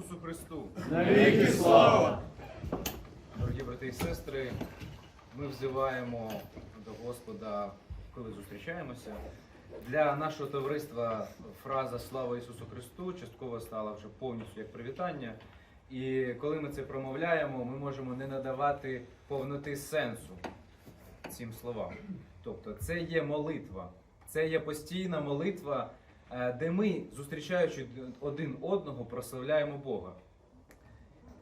Ісусу Христу! Навіки слава! Дорогі брати і сестри, ми взиваємо до Господа, коли зустрічаємося. Для нашого товариства фраза Слава Ісусу Христу частково стала вже повністю як привітання. І коли ми це промовляємо, ми можемо не надавати повноти сенсу цим словам. Тобто, це є молитва, це є постійна молитва, де ми, зустрічаючи один одного, прославляємо Бога.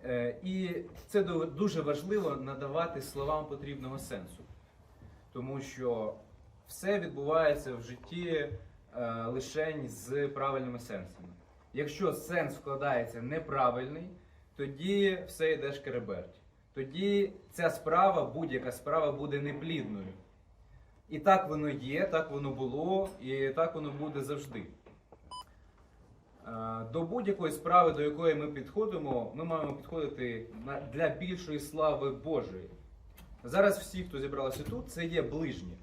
Е, І це дуже важливо надавати словам потрібного сенсу, тому що все відбувається в житті е, лишень з правильними сенсами. Якщо сенс вкладається неправильний, тоді все йде шкереберть. Тоді ця справа, будь-яка справа буде неплідною. І так воно є, так воно було, і так воно буде завжди. Е, До будь-якої справи, до якої ми підходимо, ми маємо підходити для більшої слави Божої. Зараз всі, хто зібралися тут, це є ближні.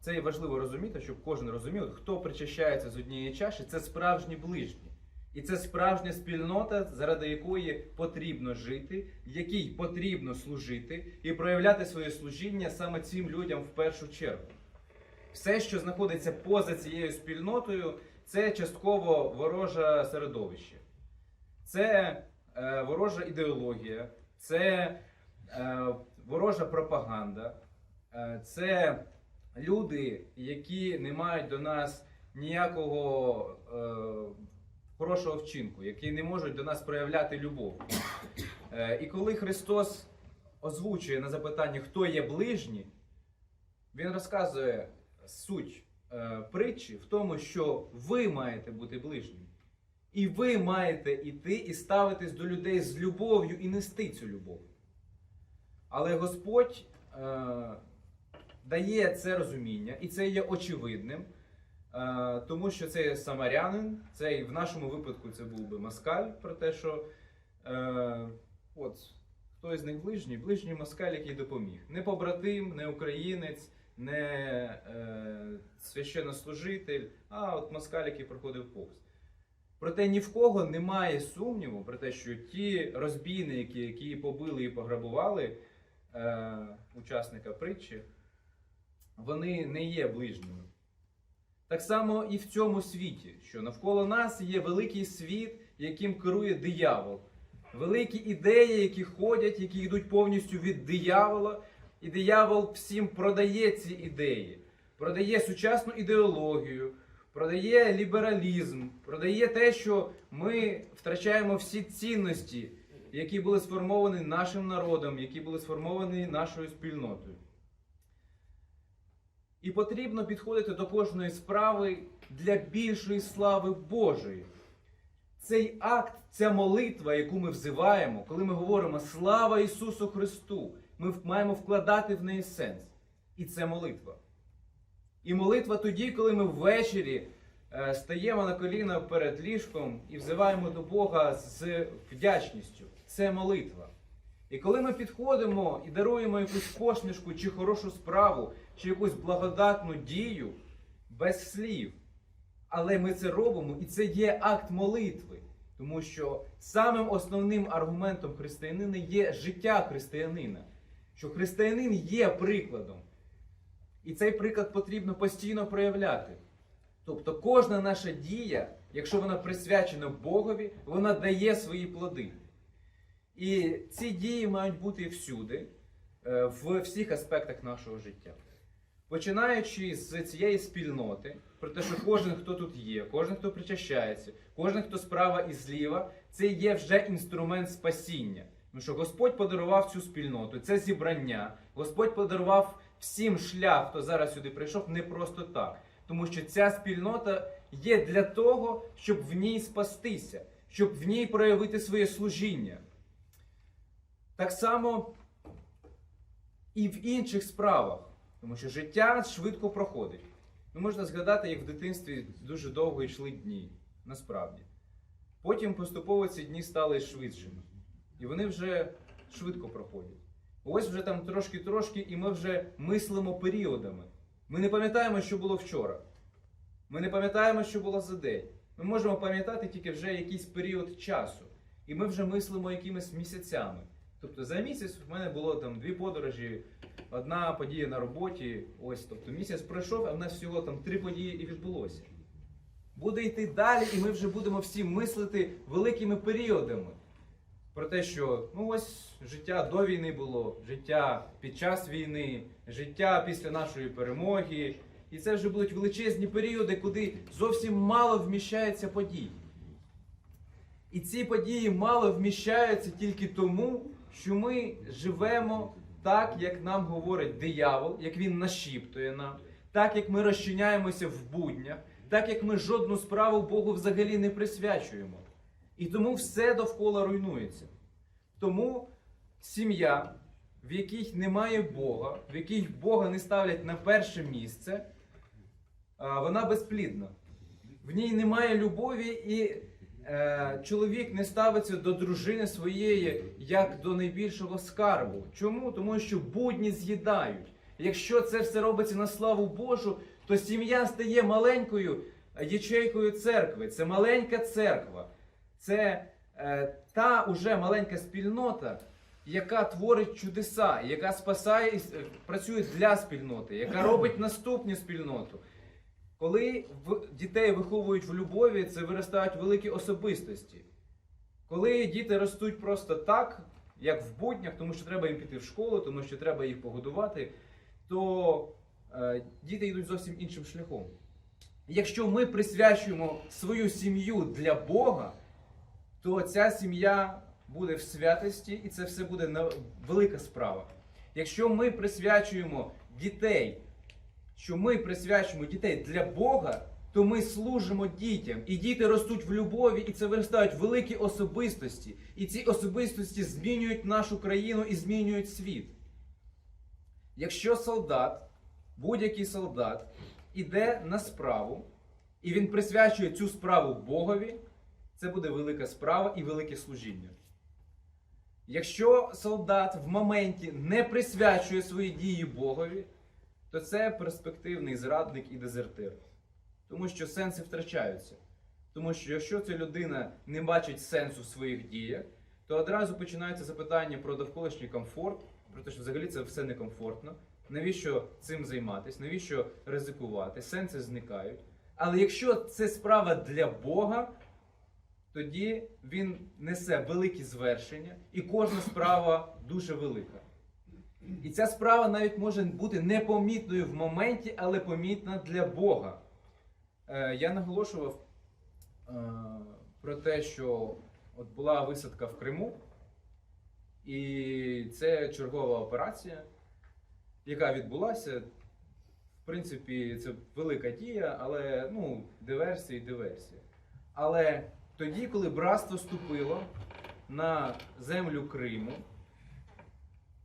Це є важливо розуміти, щоб кожен розумів, хто причащається з однієї чаші, це справжні ближні. І це справжня спільнота, заради якої потрібно жити, якій потрібно служити і проявляти своє служіння саме цим людям в першу чергу. Все, що знаходиться поза цією спільнотою, це частково вороже середовище. Це е, ворожа ідеологія, це е, ворожа пропаганда, е, це люди, які не мають до нас ніякого е, хорошого вчинку, які не можуть до нас проявляти любов. Е, і коли Христос озвучує на запитання, хто є ближні, Він розказує суть притчі в тому, що ви маєте бути ближніми. І ви маєте іти і ставитись до людей з любов'ю і нести цю любов. Але Господь е, дає це розуміння, і це є очевидним, е, тому що це самарянин, це в нашому випадку це був би москаль, про те, що е, от, хто із них ближній? Ближній москаль, який допоміг. Не побратим, не українець, не е, священнослужитель, а от москаль, який проходив повз. Проте ні в кого немає сумніву про те, що ті розбійники, які побили і пограбували е, учасника притчі, вони не є ближніми. Так само і в цьому світі, що навколо нас є великий світ, яким керує диявол. Великі ідеї, які ходять, які йдуть повністю від диявола, і диявол всім продає ці ідеї, продає сучасну ідеологію, продає лібералізм, продає те, що ми втрачаємо всі цінності, які були сформовані нашим народом, які були сформовані нашою спільнотою. І потрібно підходити до кожної справи для більшої слави Божої. Цей акт, ця молитва, яку ми взиваємо, коли ми говоримо Слава Ісусу Христу, ми маємо вкладати в неї сенс. І це молитва. І молитва тоді, коли ми ввечері е, стаємо на коліна перед ліжком і взиваємо до Бога з вдячністю. Це молитва. І коли ми підходимо і даруємо якусь посмішку чи хорошу справу, чи якусь благодатну дію без слів, але ми це робимо, і це є акт молитви. Тому що самим основним аргументом християнина є життя християнина. Що християнин є прикладом. І цей приклад потрібно постійно проявляти. Тобто кожна наша дія, якщо вона присвячена Богові, вона дає свої плоди. І ці дії мають бути всюди, е, в всіх аспектах нашого життя. Починаючи з цієї спільноти, про те, що кожен, хто тут є, кожен, хто причащається, кожен, хто справа і зліва, це є вже інструмент спасіння. Тому що Господь подарував цю спільноту, це зібрання. Господь подарував всім шлях, хто зараз сюди прийшов, не просто так. Тому що ця спільнота є для того, щоб в ній спастися, щоб в ній проявити своє служіння. Так само і в інших справах, тому що життя швидко проходить. Ну, можна згадати, як в дитинстві дуже довго йшли дні, насправді. Потім поступово ці дні стали швидшими. І вони вже швидко проходять. Ось вже там трошки-трошки, і ми вже мислимо періодами. Ми не пам'ятаємо, що було вчора. Ми не пам'ятаємо, що було за день. Ми можемо пам'ятати тільки вже якийсь період часу. І ми вже мислимо якимись місяцями. Тобто за місяць в мене було там дві подорожі, одна подія на роботі. Ось, тобто місяць пройшов, а в нас всього там три події і відбулося. Буде йти далі, і ми вже будемо всі мислити великими періодами. Про те, що ну ось життя до війни було, життя під час війни, життя після нашої перемоги. І це вже будуть величезні періоди, куди зовсім мало вміщається подій. І ці події мало вміщаються тільки тому, що ми живемо так, як нам говорить диявол, як він нашіптує нам, так як ми розчиняємося в буднях, так як ми жодну справу Богу взагалі не присвячуємо. І тому все довкола руйнується. Тому сім'я, в якій немає Бога, в якій Бога не ставлять на перше місце, вона безплідна. В ній немає любові, і е, чоловік не ставиться до дружини своєї як до найбільшого скарбу. Чому? Тому що будні з'їдають. Якщо це все робиться на славу Божу, то сім'я стає маленькою ячейкою церкви. Це маленька церква. Це е, та уже маленька спільнота, яка творить чудеса, яка спасає і е, працює для спільноти, яка робить наступну спільноту. Коли в дітей виховують в любові, це виростають великі особистості. Коли діти ростуть просто так, як в буднях, тому що треба їм піти в школу, тому що треба їх погодувати, то е, діти йдуть зовсім іншим шляхом. Якщо ми присвячуємо свою сім'ю для Бога, то ця сім'я буде в святості, і це все буде велика справа. Якщо ми присвячуємо дітей, що ми присвячуємо дітей для Бога, то ми служимо дітям. І діти ростуть в любові, і це виростають великі особистості. І ці особистості змінюють нашу країну і змінюють світ. Якщо солдат, будь-який солдат, іде на справу, і він присвячує цю справу Богові, це буде велика справа і велике служіння. Якщо солдат в моменті не присвячує свої дії Богові, то це перспективний зрадник і дезертир. Тому що сенси втрачаються. Тому що якщо ця людина не бачить сенсу в своїх діях, то одразу починається запитання про довколишній комфорт, про те, що взагалі це все некомфортно. Навіщо цим займатися, навіщо ризикувати? Сенси зникають. Але якщо це справа для Бога, тоді він несе великі звершення, і кожна справа дуже велика. І ця справа навіть може бути непомітною в моменті, але помітна для Бога. Е, я наголошував е, про те, що от була висадка в Криму, і це чергова операція, яка відбулася. В принципі, це велика дія, але ну, диверсія і диверсія. Але тоді, коли братство ступило на землю Криму,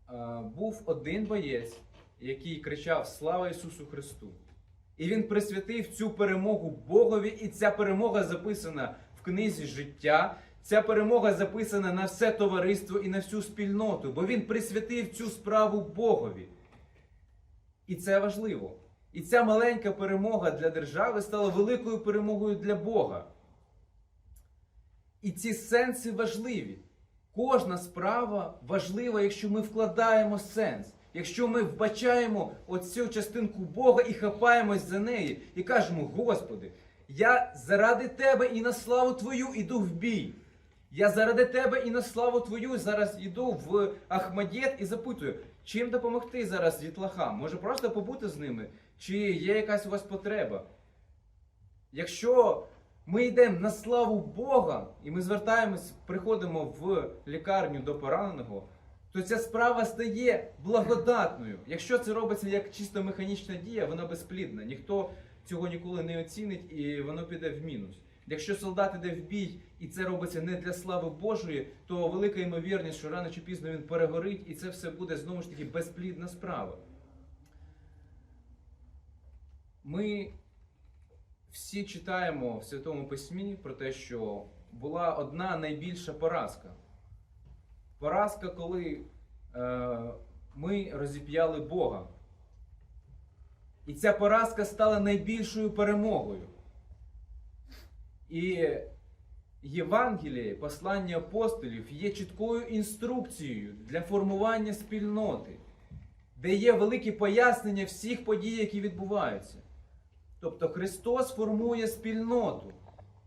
е, був один боєць, який кричав Слава Ісусу Христу! І він присвятив цю перемогу Богові, і ця перемога записана в книзі життя. Ця перемога записана на все товариство і на всю спільноту, бо він присвятив цю справу Богові. І це важливо. І ця маленька перемога для держави стала великою перемогою для Бога. І ці сенси важливі. Кожна справа важлива, якщо ми вкладаємо сенс, якщо ми вбачаємо оцю частинку Бога і хапаємось за неї, і кажемо: Господи, я заради Тебе і на славу Твою іду в бій. Я заради Тебе і на славу Твою зараз іду в Ахмадєт і запитую, чим допомогти зараз дітлахам? Може просто побути з ними? Чи є якась у вас потреба? Якщо ми йдемо на славу Бога, і ми звертаємось, приходимо в лікарню до пораненого, то ця справа стає благодатною. Якщо це робиться як чисто механічна дія, вона безплідна. Ніхто цього ніколи не оцінить і воно піде в мінус. Якщо солдат іде в бій і це робиться не для слави Божої, то велика ймовірність, що рано чи пізно він перегорить, і це все буде знову ж таки безплідна справа. Ми всі читаємо в Святому Письмі про те, що була одна найбільша поразка. Поразка, коли е, ми розіп'яли Бога. І ця поразка стала найбільшою перемогою. І Євангеліє, послання апостолів є чіткою інструкцією для формування спільноти, де є великі пояснення всіх подій, які відбуваються. Тобто Христос формує спільноту,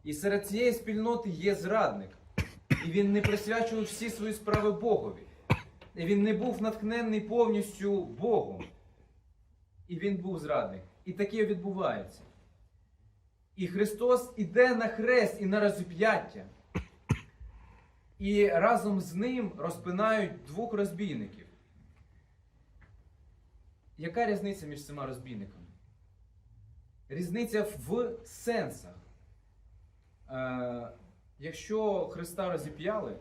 і серед цієї спільноти є зрадник. І він не присвячував всі свої справи Богові. І він не був натхненний повністю Богом. І він був зрадник. І таке відбувається. І Христос іде на хрест і на розіп'яття. І разом з ним розпинають двох розбійників. Яка різниця між цими розбійниками? Різниця в сенсах. Е, якщо Христа розіп'яли,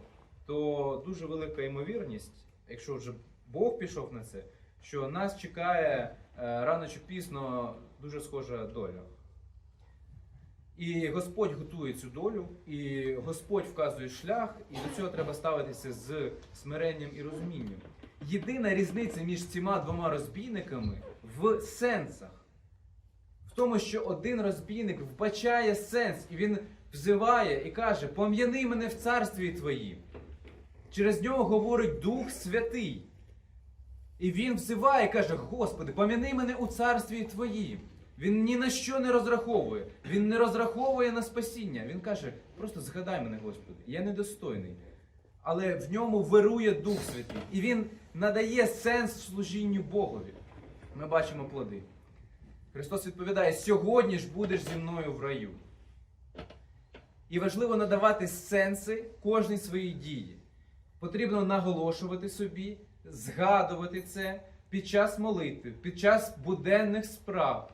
то дуже велика ймовірність, якщо вже Бог пішов на це, що нас чекає е, рано чи пізно дуже схожа доля. І Господь готує цю долю, і Господь вказує шлях, і до цього треба ставитися з смиренням і розумінням. Єдина різниця між цими двома розбійниками в сенсах. Тому, що один розбійник вбачає сенс, і він взиває і каже: Пом'яни мене в царстві твоїм. Через нього говорить Дух Святий. І він взиває і каже: Господи, пом'яни мене у царстві твоїм. Він ні на що не розраховує. Він не розраховує на спасіння. Він каже: просто згадай мене, Господи, я недостойний. Але в ньому вирує Дух Святий. І він надає сенс служінню Богові. Ми бачимо плоди. Христос відповідає: сьогодні ж будеш зі мною в раю. І важливо надавати сенси кожній своїй дії. Потрібно наголошувати собі, згадувати це під час молитви, під час буденних справ,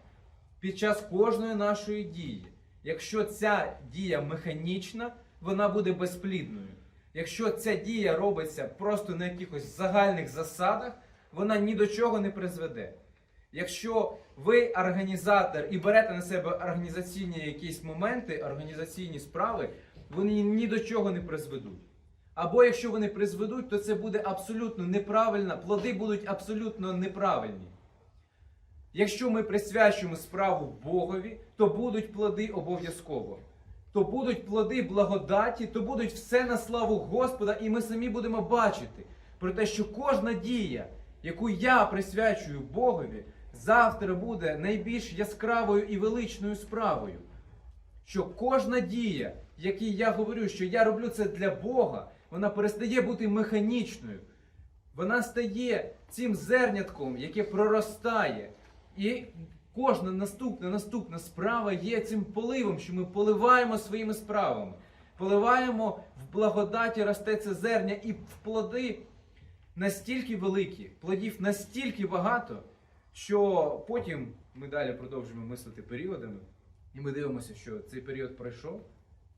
під час кожної нашої дії. Якщо ця дія механічна, вона буде безплідною. Якщо ця дія робиться просто на якихось загальних засадах, вона ні до чого не призведе. Якщо ви організатор і берете на себе організаційні якісь моменти, організаційні справи, вони ні до чого не призведуть. Або якщо вони призведуть, то це буде абсолютно неправильно, плоди будуть абсолютно неправильні. Якщо ми присвячуємо справу Богові, то будуть плоди обов'язково. То будуть плоди благодаті, то будуть все на славу Господа, і ми самі будемо бачити про те, що кожна дія, яку я присвячую Богові, завтра буде найбільш яскравою і величною справою. Що кожна дія, якій я говорю, що я роблю це для Бога, вона перестає бути механічною. Вона стає цим зернятком, яке проростає. І кожна наступна наступна справа є цим поливом, що ми поливаємо своїми справами. Поливаємо в благодаті росте це зерня, і в плоди настільки великі, плодів настільки багато, що потім ми далі продовжуємо мислити періодами, і ми дивимося, що цей період пройшов,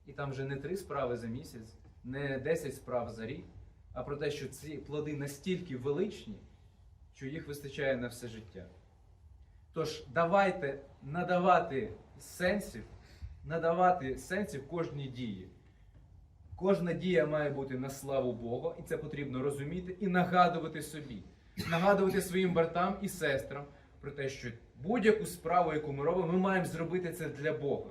і там вже не три справи за місяць, не 10 справ за рік, а про те, що ці плоди настільки величні, що їх вистачає на все життя. Тож давайте надавати сенсів, надавати сенсів кожній дії. Кожна дія має бути на славу Бога, і це потрібно розуміти і нагадувати собі, нагадувати своїм братам і сестрам про те, що будь-яку справу, яку ми робимо, ми маємо зробити це для Бога.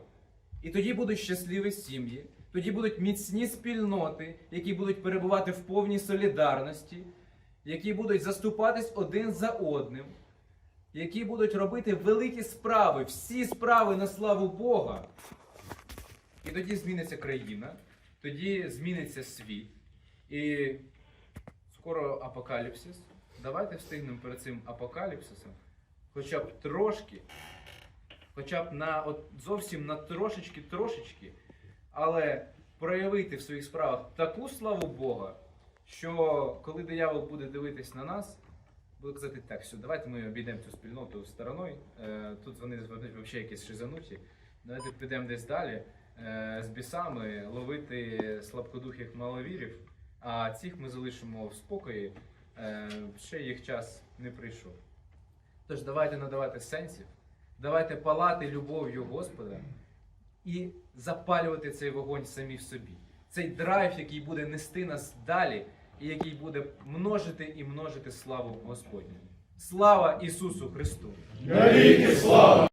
І тоді будуть щасливі сім'ї, тоді будуть міцні спільноти, які будуть перебувати в повній солідарності, які будуть заступатись один за одним, які будуть робити великі справи, всі справи на славу Бога. І тоді зміниться країна, тоді зміниться світ. І скоро апокаліпсис. Давайте встигнемо перед цим апокаліпсисом, хоча б трошки, хоча б на от зовсім на трошечки, трошечки, але проявити в своїх справах таку славу Бога, що коли диявол буде дивитись на нас, буде казати, так, все, давайте ми обійдемо цю спільноту стороною. Е, тут вони взагалі якісь шизануті. Давайте підемо десь далі е, з бісами ловити слабкодухих маловірів, а цих ми залишимо в спокої. Е, ще їх час не прийшов. Тож давайте надавати сенсів, давайте палати любов'ю Господа і запалювати цей вогонь самі в собі. Цей драйв, який буде нести нас далі, і який буде множити і множити славу Господню. Слава Ісусу Христу! Навіки слава!